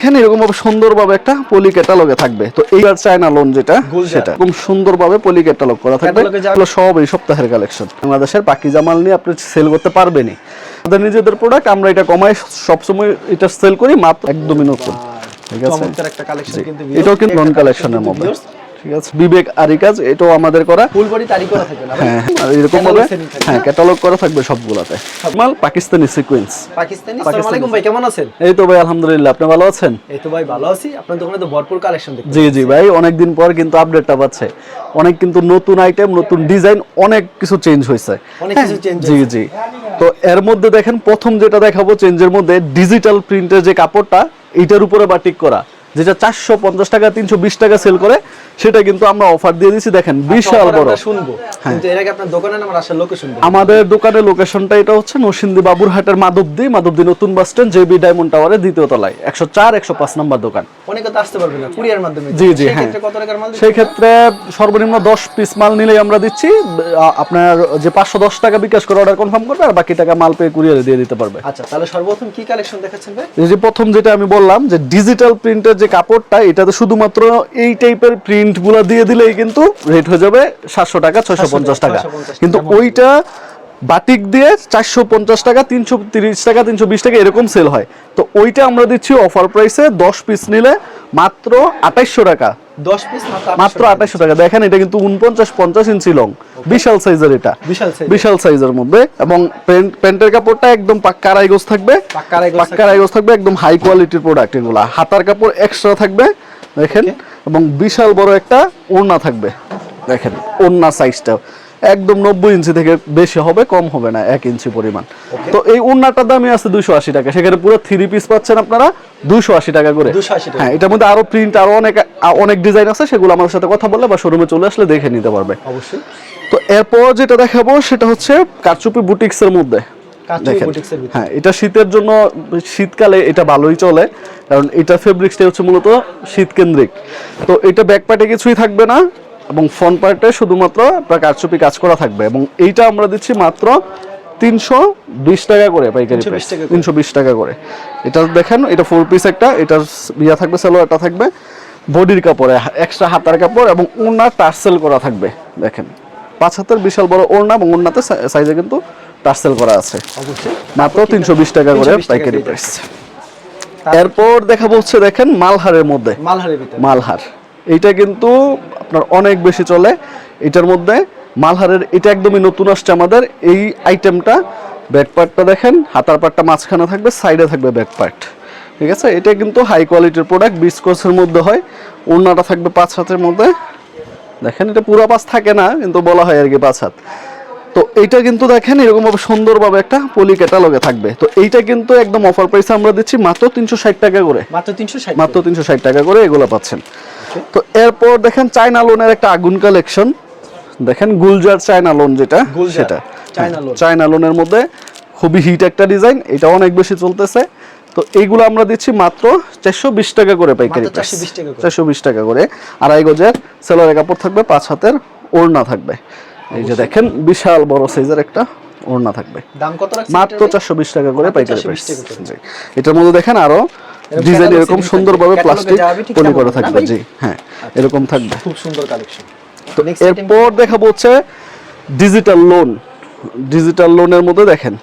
এখানে এরকম ভাবে সুন্দরভাবে একটা পলি ক্যাটালগে থাকবে। তো এই চায়না লোন যেটা সেটা। এরকম সুন্দরভাবে পলি ক্যাটালগ করা থাকবে। ক্যাটালগে যা- এগুলো সব এই সপ্তাহের কালেকশন বাংলাদেশের জামাল নিয়ে আপনি সেল করতে পারবেনই। আমাদের নিজেদের প্রোডাক্ট আমরা এটা কমাই সবসময় এটা সেল করি মাত্র একদমই নতুন। ঠিক আছে? এটাও কিন্তু নন কালেকশনের মধ্যে। ঠিক আছে? বিবেক আরিকাজ এটাও আমাদের করা। ফুল বডি তারি করা থাকবে না হ্যাঁ এরকম ভাবে হ্যাঁ ক্যাটালগ করা থাকবে সবগুলাতে। মাল পাকিস্তানি সিকোয়েন্স পাকিস্তানি? আসসালামু আলাইকুম ভাই কেমন আছেন? এই তো ভাই আলহামদুলিল্লাহ আপনি ভালো আছেন? এই তো ভাই ভালো আছি। আপনার দোকানে তো ভরপুর কালেকশন দেখতে জি জি ভাই অনেকদিন পর কিন্তু আপডেটটা পাচ্ছে। অনেক কিন্তু নতুন আইটেম নতুন ডিজাইন অনেক কিছু চেঞ্জ হয়েছে। অনেক কিছু change জি জি। তো এর মধ্যে দেখেন প্রথম যেটা দেখাবো চেঞ্জের মধ্যে ডিজিটাল প্রিন্টের যে কাপড়টা এইটার উপরে বাটিক করা। যেটা চারশো পঞ্চাশ টাকা তিনশো বিশ টাকা সেল করে সেটা কিন্তু আমরা অফার দিয়ে দিচ্ছি দেখেন বিশাল বড়। শুনব। লোকেশন আমাদের দোকানের লোকেশনটা এটা হচ্ছে নরসিংদী বাবুরহাটের মাধবদী মাধবদী নতুন বাস স্ট্যান্ড জেবি ডায়মন্ড টাওয়ারের দ্বিতীয় তলায়। একশো চার একশো পাঁচ নম্বর দোকান। অনেকে তো আসতে পারবে না কুরিয়ার মাধ্যমে। জি, জি, সেই হ্যাঁ। সেই ক্ষেত্রে সর্বনিম্ন দশ পিস মাল নিলেই আমরা দিচ্ছি। আপনার যে পাঁচশো দশ টাকা বিকাশ করে অর্ডার কনফার্ম করবে আর বাকি টাকা মাল পেয়ে কুরিয়ারে দিয়ে দিতে পারবে। আচ্ছা তাহলে সর্বপ্রথম কি কালেকশন দেখাচ্ছেন ভাই? যে প্রথম যেটা আমি বললাম যে ডিজিটাল প্রিন্টের যে কাপড়টা এটা তো শুধুমাত্র এই টাইপের প্রিন্টগুলা দিয়ে দিলেই কিন্তু রেট হয়ে যাবে সাতশো টাকা ছয়শো পঞ্চাশ টাকা। কিন্তু ওইটা বাটিক দিয়ে চারশো পঞ্চাশ টাকা তিনশো তিরিশ টাকা তিনশো বিশ টাকা এরকম সেল হয়। তো ওইটা আমরা দিচ্ছি অফার প্রাইসে দশ পিস নিলে মাত্র আঠাইশশো টাকা। 10 পিস মাত্র মাত্র আঠাইশশো টাকা। দেখেন এটা কিন্তু উনপঞ্চাশ পঞ্চাশ ইঞ্চি লং বিশাল সাইজের এটা। বিশাল সাইজের মধ্যে। এবং প্যান্ট- প্যান্টের কাপড়টা একদম পাক্কা আড়াইগজ থাকবে। পাক্কা আড়াইগজ থাকবে। একদম হাই কোয়ালিটির প্রোডাক্ট এগুলা। হাতার কাপড় এক্সট্রা থাকবে দেখেন। এবং বিশাল বড় একটা ওড়না থাকবে দেখেন ওড়না সাইজটা একদম নব্বই ইঞ্চি থেকে বেশি হবে কম হবে না এক ইঞ্চি পরিমাণ। তো এই ওড়নাটার দামই আছে দুইশো আশি টাকা। সেখানে পুরো থ্রি পিস পাচ্ছেন আপনারা দুইশো আশি টাকা করে। হ্যাঁ এটার মধ্যে আরও প্রিন্ট আরও অনেক অনেক ডিজাইন আছে সেগুলো আমার সাথে কথা বললে বা শোরুমে চলে আসলে দেখে নিতে পারবে। অবশ্যই। তো এরপর যেটা দেখাবো সেটা হচ্ছে কারচুপি বুটিক্সের মধ্যে। দেখেন। বুটিক্সের ভিতরে। হ্যাঁ এটা শীতের জন্য শীতকালে এটা ভালোই চলে কারণ এটা ফেব্রিক্সটা হচ্ছে মূলত শীত কেন্দ্রিক তো এটা ব্যাক পার্টে কিছুই থাকবে না। এবং ফ্রন্ট পার্টে শুধুমাত্র আপনার কারচুপি কাজ করা থাকবে এবং এইটা আমরা দিচ্ছি মাত্র তিনশো বিশ টাকা করে পাইকারি 320 টাকা করে। তিনশো বিশ টাকা করে। এটা দেখেন এটা ফোর পিস একটা এটা ইয়া থাকবে সালোয়ারটা থাকবে বডির কাপড়ে এক্সট্রা হাতার কাপড় এবং ওড়না টার্সেল করা থাকবে দেখেন। পাঁচ হাতের বিশাল বড় ওড়না এবং ওড়নাতে সাইজে কিন্তু টার্সেল করা আছে। মাত্র তিনশো বিশ টাকা করে পাইকারি প্রাইস এরপর দেখা বলছে দেখেন মালহারের মধ্যে। মালহারের মালহার। এইটা কিন্তু আপনার অনেক বেশি চলে। এটার মধ্যে মালহারের এটা একদমই নতুন আসছে আমাদের। এই আইটেমটা ব্যাক পার্টটা দেখেন হাতার পার্টটা মাঝখানে থাকবে সাইডে থাকবে ব্যাক পার্ট ঠিক আছে? এটা কিন্তু হাই কোয়ালিটির প্রোডাক্ট বিস্কোসের মধ্যে হয়। ওড়নাটা থাকবে পাঁচ হাতের মধ্যে। দেখেন এটা পুরো পাঁচ থাকে না কিন্তু বলা হয় আর কি পাঁচ হাত। তো এইটা কিন্তু দেখেন এরকম ভাবে সুন্দরভাবে একটা পলি ক্যাটালগে থাকবে। তো এইটা কিন্তু একদম অফার প্রাইসে আমরা দিচ্ছি মাত্র তিনশো ষাট টাকা করে। মাত্র 360 মাত্র তিনশো ষাট টাকা করে এগুলো পাচ্ছেন। তো এরপর দেখেন চায়না লোনের একটা আগুন কালেকশন দেখেন গুলজার চায়না লোন যেটা সেটা। চায়না লোনের মধ্যে খুবই হিট একটা ডিজাইন এটা অনেক বেশি চলতেছে। তো এইগুলো আমরা দিচ্ছি মাত্র চারশো বিশ টাকা করে পাইকারি মাত্র 420 টাকা করে। চারশো বিশ টাকা করে। আড়াই গজের সেলোয়ারের কাপড় থাকবে পাঁচ হাতের ওড়না থাকবে। এই যে দেখেন বিশাল বড় সাইজের একটা ওড়না থাকবে। দাম কত মাত্র চারশো বিশ টাকা করে পাইকারি প্রাইস এটার মধ্যে দেখেন আরও ডিজাইন এরকম সুন্দরভাবে প্লাস্টিক পলি করা থাকবে জি হ্যাঁ এরকম থাকবে। খুব সুন্দর কালেকশন তো এরপর দেখাবো হচ্ছে ডিজিটাল লোন ডিজিটাল লোনের মধ্যে দেখেন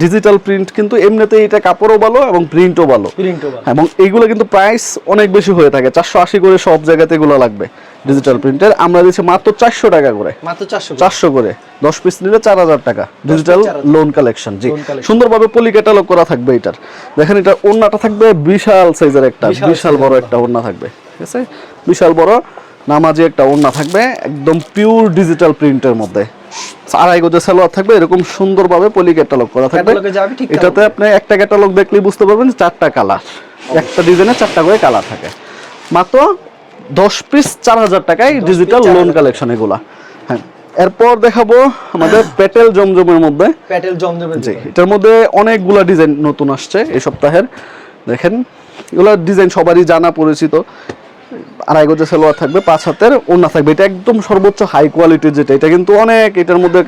ডিজিটাল প্রিন্ট কিন্তু এমনিতে এটা কাপড়ও ভালো এবং প্রিন্টও ভালো। প্রিন্টও ভালো। এবং এইগুলো কিন্তু প্রাইস অনেক বেশি হয়ে থাকে চারশো আশি করে সব জায়গাতে এগুলো লাগবে ডিজিটাল প্রিন্টের আমরা দিচ্ছি মাত্র চারশো টাকা করে। মাত্র 400 চারশো করে। দশ পিস নিলে চার হাজার টাকা। ডিজিটাল লোন কালেকশন জি। সুন্দরভাবে পলি ক্যাটালগ করা থাকবে এটার। দেখেন এটা ওড়নাটা থাকবে বিশাল সাইজের একটা বিশাল বিশাল বড় একটা। ওড়না থাকবে ঠিক আছে? বিশাল বড় নামাজি একটা ওড়না থাকবে একদম পিওর ডিজিটাল প্রিন্টের মধ্যে। আড়াই গজে সালোয়ার থাকবে এরকম সুন্দরভাবে পলি ক্যাটালগ করা থাকবে। এটাতে আপনি একটা ক্যাটালগ বুঝতে পারবেন চারটা কালার একটা ডিজাইনে চারটা করে কালার থাকে। মাত্র দশ পিস চার হাজার টাকায় ডিজিটাল লোন কালেকশন এগুলা। হ্যাঁ এরপর দেখাবো আমাদের পেটেল জমজমের মধ্যে। জমজমের জি এটার মধ্যে অনেকগুলা ডিজাইন নতুন আসছে এই সপ্তাহের। দেখেন এগুলা ডিজাইন সবারই জানা পরিচিত। আড়াই গজে সালোয়ার থাকবে পাঁচ হাতের ওড়না থাকবে। এটা একদম সর্বোচ্চ হাই কোয়ালিটির যেটা। এটা কিন্তু অনেক এটার মধ্যে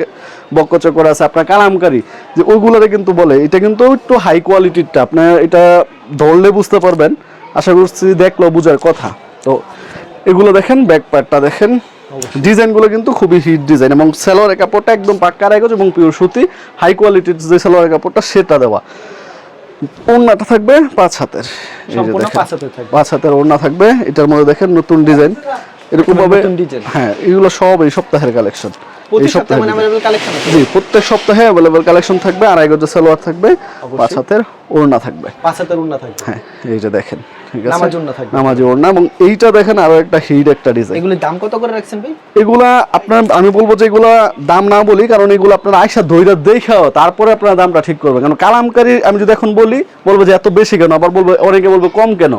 বক্কচর করা আছে আপনার কালামকারি যে ওইগুলোরে কিন্তু বলে। এটা কিন্তু একটু হাই কোয়ালিটিরটা আপনার এটা ধরলে বুঝতে পারবেন। আশা করছি দেখল বুঝার কথা। তো এগুলো দেখেন ব্যাক পার্টটা দেখেন ডিজাইনগুলো কিন্তু খুবই হিট ডিজাইন এবং সেলোয়ারের কাপড়টা একদম পাক্কা রাখা এবং পিওর সুতি। হাই কোয়ালিটির যে সেলোয়ারের কাপড়টা সেটা দেওয়া। ওড়নাটা থাকবে পাঁচ হাতের। পাঁচ হাতের ওড়না থাকবে। এটার মধ্যে দেখেন নতুন ডিজাইন। এরকম ভাবে হ্যাঁ এগুলো সব এই সপ্তাহের কালেকশন এই সপ্তাহে মানে জি প্রত্যেক সপ্তাহে অ্যাভেলেবল কালেকশন থাকবে আড়াই সালোয়ার থাকবে পাঁচ হাতের ওড়না থাকবে। পাঁচ হাতের উন্না থাকবে। হ্যাঁ এই দেখেন ঠিক আছে? নামাজি ওড়না থাকবে। এবং এইটা দেখেন আরও একটা হিট একটা ডিজাইন এগুলির দাম কত করে রাখছেন ভাই? এগুলা আপনার আমি বলব যে এগুলা দাম না বলি কারণ এগুলো আপনার আয়সা ধৈর্য দেখাও তারপরে আপনার দামটা ঠিক করবেন। কারণ কালামকারী আমি যদি এখন বলি বলব যে এত বেশি কেন? আবার বলব অনেকে বলব কম কেন?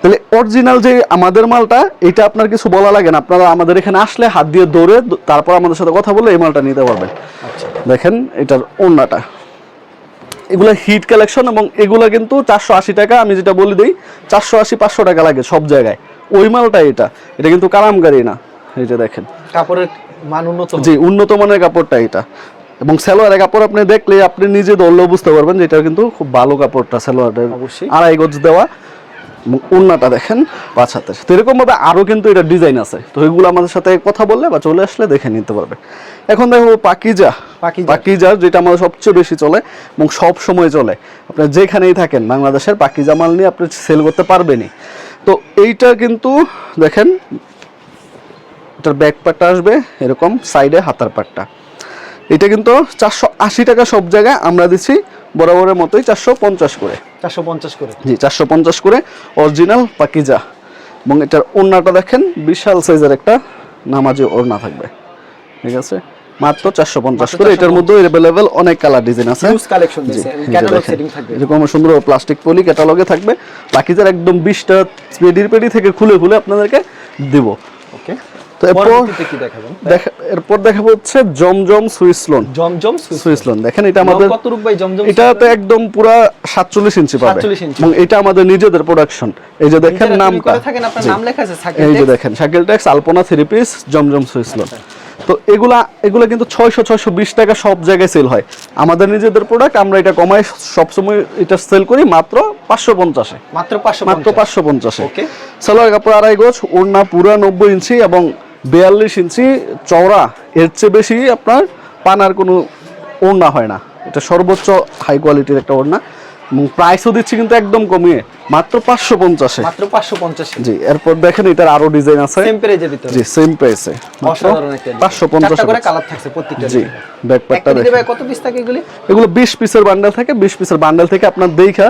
তাহলে অরিজিনাল যে আমাদের মালটা এটা আপনার কিছু বলা লাগে না। আপনারা আমাদের এখানে আসলে হাত দিয়ে দৌড়ে তারপর আমাদের সাথে কথা বলে এই মালটা নিতে পারবেন। আচ্ছা। দেখেন এটার ওড়নাটা। এগুলো হিট কালেকশন এবং এগুলো কিন্তু চারশো আশি টাকা আমি যেটা বলে দিই চারশো আশি পাঁচশো টাকা লাগে সব জায়গায়। ওই মালটা এটা। এটা কিন্তু কালামকারি না। এই যে দেখেন। কাপড়ের মান উন্নত জি উন্নত মানের কাপড়টা এটা। এবং সালোয়ারের কাপড় আপনি দেখলে আপনি নিজে ধরলেও বুঝতে পারবেন যে এটা কিন্তু খুব ভালো কাপড়টা সালোয়ারের। আড়াই গজ দেওয়া। এবং উন্নাটা দেখেন পাঁচ হাতের তো এরকম ভাবে আরও কিন্তু এটা ডিজাইন আছে। তো এগুলো আমাদের সাথে কথা বললে বা চলে আসলে দেখে নিতে পারবে। এখন দেখো পাকিজা। পাকিজা। যেটা আমাদের সবচেয়ে বেশি চলে এবং সব সময় চলে। আপনি যেখানেই থাকেন বাংলাদেশের পাকিজা মাল নিয়ে আপনি সেল করতে পারবেনই। তো এইটা কিন্তু দেখেন এটার ব্যাক পার্টটা আসবে এরকম সাইডে হাতার পার্টটা এটা কিন্তু চারশো আশি টাকা সব জায়গায় আমরা দিচ্ছি বরাবরের মতোই চারশো পঞ্চাশ করে। চারশো পঞ্চাশ করে। জি চারশো পঞ্চাশ করে অরিজিনাল পাকিজা। এবং এটার ওড়নাটা দেখেন বিশাল সাইজের একটা নামাজি ওড়না থাকবে। ঠিক আছে? মাত্র চারশো পঞ্চাশ করে। এটার মধ্যে অ্যাভেলেবেল অনেক কালার ডিজাইন আছে। এরকম সুন্দর প্লাস্টিক পলি ক্যাটালগে থাকবে। বাকিদের একদম বিশটা পেডির পেডি থেকে খুলে খুলে আপনাদেরকে দিব। তো এরপর পরবর্তীতে কি দেখাবেন? এরপর দেখাবো হচ্ছে Zamzam Swiss lawn. Zamzam Swiss Swiss lawn. দেখেন এটা আমাদের কত রূপ ভাই জমজম এটা তো একদম পুরা ইঞ্চি পাবে। এবং এটা আমাদের নিজেদের প্রোডাকশন এই যে দেখেন নামটা। থাকেন আপনার নাম লেখা আছে সাকিব এই যে দেখেন Alpana three piece Zamzam Swiss lawn. তো এগুলা এগুলা কিন্তু ছয়শো ছয়শো বিশ টাকা সব জায়গায় সেল হয়। আমাদের নিজেদের প্রোডাক্ট আমরা এটা কমাই সবসময় এটা সেল করি মাত্র পাঁচশো পঞ্চাশে মাত্র পাঁচশো মাত্র পাঁচশো পঞ্চাশে সালোয়ার কাপড় আড়াই গোছ ওড়না পুরা নব্বই ইঞ্চি এবং বিয়াল্লিশ ইঞ্চি চওড়া এর চেয়ে বেশি আপনার পানার কোনো ওড়না হয় না। এটা সর্বোচ্চ হাই কোয়ালিটির একটা ওড়না। এবং প্রাইসও দিচ্ছি কিন্তু একদম কমিয়ে মাত্র পাঁচশো পঞ্চাশে। মাত্র পাঁচশো পঞ্চাশ। জি এরপর দেখেন এটার আরও ডিজাইন আছে। সেম প্রাইজের ভিতরে। জি সেম প্রাইসে অসাধারণ একটা পাঁচশো পঞ্চাশ করে কালার থাকছে প্রত্যেকটা জি ব্যাকপ্যাকটা দেখেন। কত পিস থাকে এগুলি? এগুলো বিশ পিসের বান্ডেল থাকে। বিশ পিসের বান্ডেল থেকে আপনার দেখা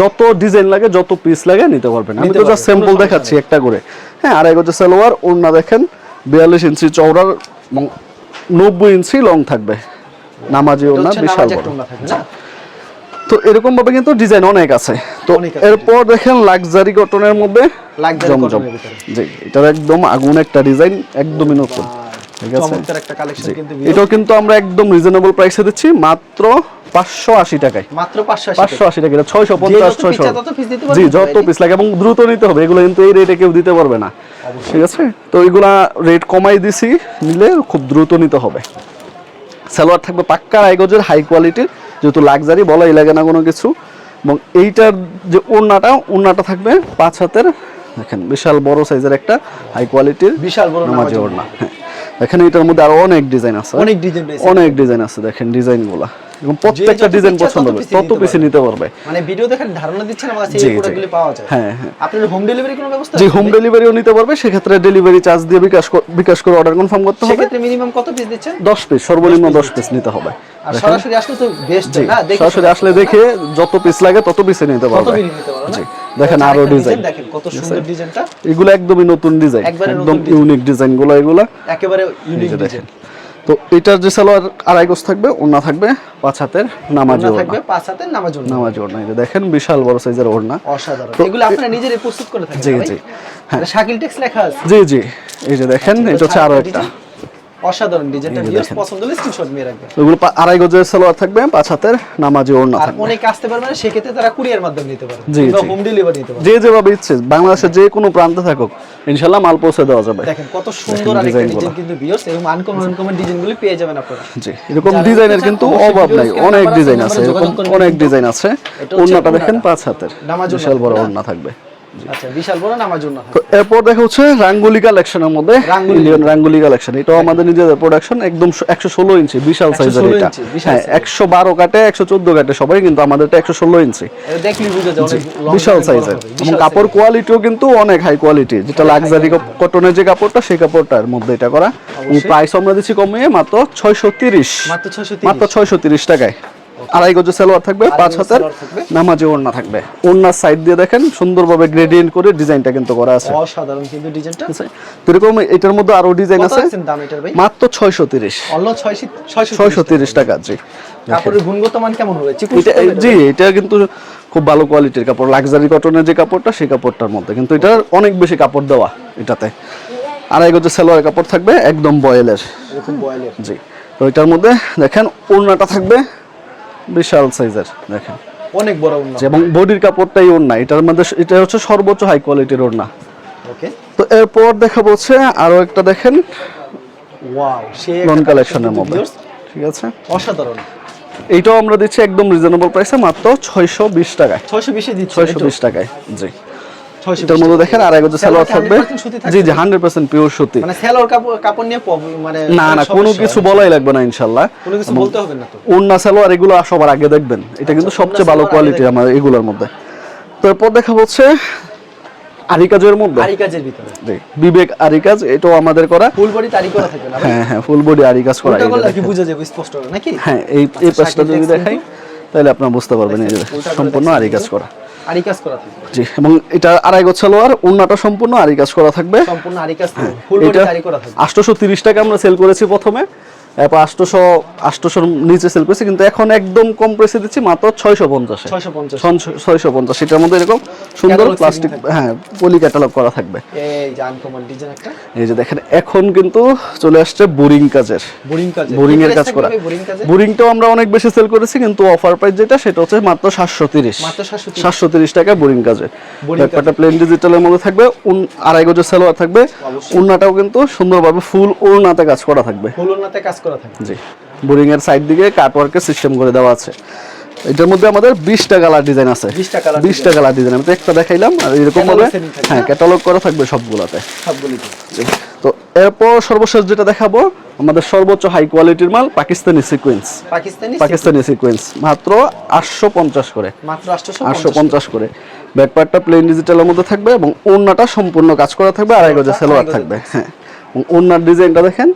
যত ডিজাইন লাগে যত পিস লাগে নিতে পারবেন। আমি তো জাস্ট স্যাম্পল দেখাচ্ছি একটা করে। হ্যাঁ আড়াই গজে সালোয়ার ওড়না দেখেন। বিয়াল্লিশ ইঞ্চি চওড়ার এবং নব্বই ইঞ্চি লং থাকবে। নামাজি ওড়না বিশাল বড়। তো এরকম ভাবে কিন্তু ডিজাইন অনেক আছে। তো এরপর দেখেন লাক্সারি কটনের মধ্যে জমজম। জি এটার একদম আগুন একটা ডিজাইন একদমই নতুন। ঠিক আছে? চমৎকার একটা কালেকশন কিন্তু এটাও কিন্তু আমরা একদম রিজনেবল প্রাইসে দিচ্ছি মাত্র পাঁচশো আশি টাকায়। মাত্র পাঁচশো আশি টাকা। ছয়শো পঞ্চাশ যত ছয়শো। জি যত পিস লাগে এবং দ্রুত নিতে হবে এগুলো কিন্তু এই রেটে কেউ দিতে পারবে না। ঠিক আছে? তো এগুলা রেট কমাই দিছি নিলে খুব দ্রুত নিতে হবে। সালোয়ার থাকবে পাক্কা আইগজের হাই কোয়ালিটির যেহেতু লাক্সারি বলাই লাগে না কোনো কিছু। এবং এইটার যে ওড়নাটা ওড়নাটা থাকবে পাঁচ হাতের। দেখেন বিশাল বড় সাইজের একটা হাই কোয়ালিটির বিশাল বড় নামাজি ওড়না। হ্যাঁ। এখানে এটার মধ্যে আরও অনেক ডিজাইন আছে। অনেক ডিজাইন অনেক ডিজাইন আছে দেখেন ডিজাইনগুলা। এবং প্রত্যেকটা ডিজাইন পছন্দ হবে তত নিতে পিসে নিতে পারবে। মানে ভিডিও দেখার ধারণা দিচ্ছেন আমার কাছে এই। প্রোডাক্টগুলি পাওয়া যায়। হ্যাঁ হ্যাঁ। আপনার হোম ডেলিভারি কোনো ব্যবস্থা জি হোম ডেলিভারিও নিতে পারবে সেক্ষেত্রে ডেলিভারি চার্জ দিয়ে বিকাশ বিকাশ করে অর্ডার কনফার্ম করতে হবে। সেক্ষেত্রে মিনিমাম কত পিস দিচ্ছেন? দশ পিস সর্বনিম্ন দশ পিস নিতে হবে। আর সরাসরি আসলে তো বেস্ট না? দেখে সরাসরি আসলে দেখে যত পিস লাগে তত পিসে নিতে পারবে। মিনিট নিতে পারো না? জি দেখেন আচ্ছা, আরও ডিজাইন দেখেন কত সুন্দর ডিজাইনটা এগুলো একদমই নতুন ডিজাইন একদম ইউনিক ডিজাইনগুলো এগুলা। একেবারে ইউনিক ডিজাইন তো এটার যে সালোয়ার আড়াই গোছ থাকবে ওড়না থাকবে পাঁচ হাতের নামাজ ওড়না থাকবে পাঁচ হাতের নামাজ ওড়না। নামাজ ওড়না এটা যে দেখেন বিশাল বড় সাইজের ওড়না। অসাধারণ। এগুলো আপনারা নিজেরাই প্রস্তুত করে থাকেন জি, জি। হ্যাঁ। শাকিল টেক্স লেখা আছে। জি জি এই যে দেখেন এটা হচ্ছে আরও একটা। অসাধারণ ডিজাইনটা ভিউয়ার্স পছন্দ হলে স্ক্রিনশট নিয়ে রাখবেন। আড়াই গজের সালোয়ার থাকবে পাঁচ হাতের নামাজি ওড়না আর থাকবে। অনেকে আসতে পারবে না সেক্ষেত্রে তারা কুরিয়ার মাধ্যমে নিতে পারে। জি, হোম ডেলিভারি নিতে পারে। যে যেভাবে ইচ্ছে বাংলাদেশের যে কোনো প্রান্তে থাকুক ইনশাল্লাহ মাল পৌঁছে দেওয়া যাবে। দেখেন কত সুন্দর আরেকটা ডিজাইন কিন্তু ভিউয়ার্স আনকমন আনকমন ডিজাইনগুলো পেয়ে যাবেন আপনারা। জি এরকম ডিজাইনের কিন্তু অভাব নাই। অনেক ডিজাইন আছে এরকম অনেক ডিজাইন আছে। ওড়নাটা দেখেন পাঁচ হাতের। নামাজ বিশাল বড় ওড়না থাকবে। আচ্ছা বিশাল বড় নামার জন্য এরপর দেখা হচ্ছে রাঙ্গুলি কালেকশনের মধ্যে। ইন্ডিয়ান রাঙ্গুলি কালেকশন এটাও আমাদের নিজেদের প্রোডাকশন একদম একশো ষোলো ইঞ্চি বিশাল সাইজের এটা। হ্যাঁ একশো বারো কাটে একশো চোদ্দ কাটে সবাই কিন্তু আমাদেরটা একশো ষোলো ইঞ্চি। এটা দেখলেই বোঝা যায় অনেক long বিশাল সাইজের এবং কাপড় কোয়ালিটিও কিন্তু অনেক হাই কোয়ালিটি যেটা লাক্সারি কটনের যে কাপড়টা সেই কাপড়টার মধ্যে এটা করা। প্রাইস আমরা দিচ্ছি কমিয়ে মাত্র ছয়শো তিরিশ। মাত্র 630 মাত্র ছয়শো তিরিশ টাকায়। আড়াই গজ সালোয়ার থাকবে পাঁচ হাতের। নামাজি ওড়না থাকবে। ওড়নার সাইড দিয়ে দেখেন সুন্দরভাবে গ্রেডিয়েন্ট করে ডিজাইনটা কিন্তু করা আছে। অসাধারণ কিন্তু ডিজাইনটা? তো এরকম এটার মধ্যে আরও ডিজাইন আছে? মাত্র ছয়শো তিরিশ। অন্য 600 ছয়শো তিরিশ টাকা। জি। কাপড়ের গুণগত মান কেমন হবে? জি এটা কিন্তু খুব ভালো কোয়ালিটির কাপড়। লাক্সারি কটনের যে কাপড়টা সেই কাপড়টার মধ্যে। কিন্তু এটা অনেক বেশি কাপড় দেওয়া এটাতে। আড়াই গজের সালোয়ার কাপড় থাকবে একদম বয়েলের জি। তো এটার মধ্যে দেখেন ওড়নাটা থাকবে। বিশাল সাইজের দেখেন। অনেক বড় ওড়না। এবং বডির কাপড়টাই ওড়না এটার মধ্যে এটা হচ্ছে সর্বোচ্চ হাই কোয়ালিটির ওড়না। ওকে। তো এরপর দেখাবো হচ্ছে আরও একটা দেখেন। ওয়াও সেই লন কালেকশনের মধ্যে। ঠিক আছে? অসাধারণ। এইটাও আমরা দিচ্ছি একদম রিজনেবল প্রাইসে মাত্র ছয়শো বিশ টাকায়। 620 এ দিচ্ছি ছয়শো বিশ টাকায় জি। 620 এটার মধ্যে দেখেন আড়াই গজ সালোয়ার থাকবে। 100% সুতি থাকবে? জি জি হান্ড্রেড পার্সেন্ট পিওর সুতি। মানে সেলর কাপড় নিয়ে মানে না না কোনো কিছু বলাই লাগবে না ইনশাল্লাহ কোনো কিছু বলতে হবে না তো। ওন্না সালোয়ার এগুলো সবার আগে দেখবেন। এটা কিন্তু আচ্ছা, সবচেয়ে ভালো কোয়ালিটি আমার এগুলোর মধ্যে। তারপর দেখা হচ্ছে আরিকাজের মধ্যে। আরি কাজের ভিতরে। জি, বিবেক আরিকাজ এটাও আমাদের করা। ফুল বডি তারি করা থাকবে না হ্যাঁ হ্যাঁ ফুল বডি আরিকাজ করা আর কি বুঝা যাবে স্পষ্ট নাকি? হ্যাঁ এই এই আচ্ছা, পাশটা যদি দেখাই। তাহলে আপনারা বুঝতে পারবেন এই যে সম্পূর্ণ আরি কাজ করা। আরি কাজ করা জি এবং এটা আড়াই গজ সালোয়ার ওন্নাটা সম্পূর্ণ আরি কাজ করা থাকবে। সম্পূর্ণ আরি কাজ ফুল বডি আরি করা থাকবে। আটশোশো তিরিশ টাকা আমরা সেল করেছি প্রথমে। এরপর আটশোশো আটশোশোর নিচে সেল করেছি কিন্তু এখন একদম কম প্রেসে দিচ্ছি মাত্র ছয়শো পঞ্চাশে 650 ছয়শো পঞ্চাশ এটার মধ্যে এরকম সুন্দর প্লাস্টিক হ্যাঁ পলি ক্যাটালগ করা থাকবে। এই যে দেখেন এখন কিন্তু চলে আসছে বোরিং কাজের। বোরিং কাজ এর কাজ করা। বোরিংটাও আমরা অনেক বেশি সেল করেছি কিন্তু অফার প্রাইস যেটা সেটা হচ্ছে মাত্র সাতশো তিরিশ। সাতশো তিরিশ। টাকা বোরিং কাজে Boring একটা প্লেন ডিজিটালের মধ্যে থাকবে আড়াই গজের সালোয়ার থাকবে। উন্নাটাও কিন্তু সুন্দরভাবে ফুল ওড়নাতে কাজ করা থাকবে। ফুলনাতে কাজ করা থাকবে জি। বোরিং এর সাইড দিকে কাটওয়ার্কের সিস্টেম করে দেওয়া আছে। এটার মধ্যে আমাদের বিশটা কালার ডিজাইন আছে। বিশটা কালার ডিজাইন আমি তো একটা দেখাইলাম আর এরকম ভাবে হ্যাঁ ক্যাটালগ করা থাকবে সবগুলাতে। তো এরপর সর্বশেষ যেটা দেখাবো আমাদের সর্বোচ্চ হাই কোয়ালিটির মাল পাকিস্তানি সিকোয়েন্স পাকিস্তানি সিকোয়েন্স মাত্র আটশো পঞ্চাশ করে। মাত্র আটশো পঞ্চাশ করে। ব্যাকপার্টটা প্লেন ডিজিটালের মধ্যে থাকবে এবং ওড়নাটা সম্পূর্ণ কাজ করা থাকবে আড়াই গজে সেলোয়ার থাকবে। হ্যাঁ। এবং ওড়নার ডিজাইনটা দেখেন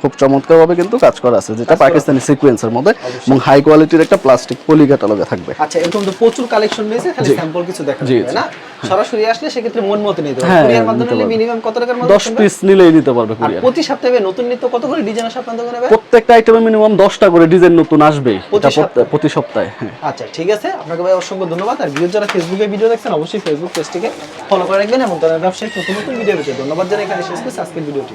খুব চমৎকার ভাবে কিন্তু কাজ করা আছে যেটা পাকিস্তানি সিকোয়েন্সের মধ্যে এবং হাই কোয়ালিটির একটা প্লাস্টিক পলি ক্যাটালগে থাকবে। আচ্ছা এরকম তো প্রচুর কালেকশন রয়েছে খালি স্যাম্পল কিছু দেখা যাবে না? সরাসরি আসলে সেক্ষেত্রে মন মতো নিতে হবে। হ্যাঁ, কুরিয়ার মাধ্যমে নিলে মিনিমাম কত টাকার মধ্যে দশ পিস নিলেই নিতে পারবে কুরিয়ার প্রতি সপ্তাহে নতুন নিত্য কত করে ডিজাইন আসে আপনাদের দোকানে প্রত্যেকটা আইটেমে মিনিমাম দশটা করে ডিজাইন নতুন আসবে এটা? প্রতি সপ্তাহে? হ্যাঁ। আচ্ছা ঠিক আছে। আপনাকে ভাই অসংখ্য ধন্যবাদ। আর ভিডিও যারা ফেসবুকে ভিডিও দেখছেন অবশ্যই ফেসবুক পেজটিকে ফলো করে রাখবেন এবং তারা ব্যবসায়িক নতুন নতুন ভিডিও পেতে ধন্যবাদ জানাই। এখানে শেষ করছি। আজকের ভিডিওটি